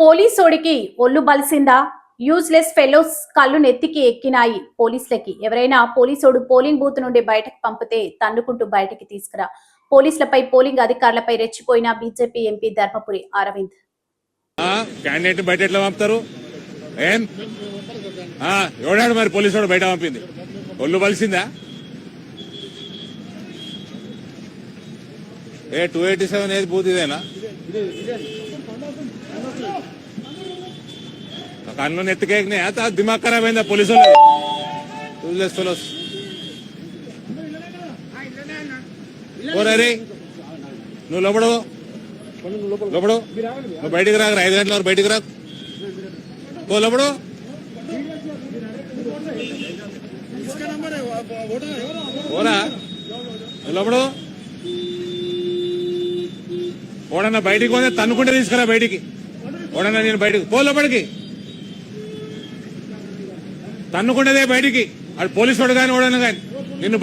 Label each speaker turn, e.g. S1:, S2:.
S1: పోలీసోడికి ఒళ్ళు బలిసిందా? Useless fellows కళ్ళు నెత్తికి ఎక్కినాయి పోలీసులకి. ఎవరైనా పోలీసోడు పోలింగ్ బూత్ నుండి బయటకు పంపితే తన్నుకుంటూ బయటకి తీసుకురా. పోలీసులపై పోలింగ్ అధికారులపై రెచ్చిపోయిన BJP MP Dharmapuri Arvind.
S2: Candidate బయట ఎట్లా పంపుతారు? ఏం? ఎవడాడు మరి పోలీసు బయట పంపింది? ఒళ్ళు బలిసిందా? ఏ టూ ఎయిటీ సెవెన్ ఏది బూత్ ఇదేనా? కన్ను నెత్తికేకినాయా. తా దిమాగ్ ఖరాబ్ అయిందా పోలీసు వాళ్ళు ఓరే నువ్వు లోపడు. లోపడు. నువ్వు బయటికి రాక ఐదు గంటల వరకు బయటికి రాకు పో లోపడు. నువ్వు లోపడు. ఓడన్న బయటికి పోతే తన్నుకుంటే తీసుకురా బయటికి. ఓడన్న నేను బయటికి పో తన్నుకుంటేదే బయటికి. అది పోలీసు వాడు కానీ ఓడన్న కానీ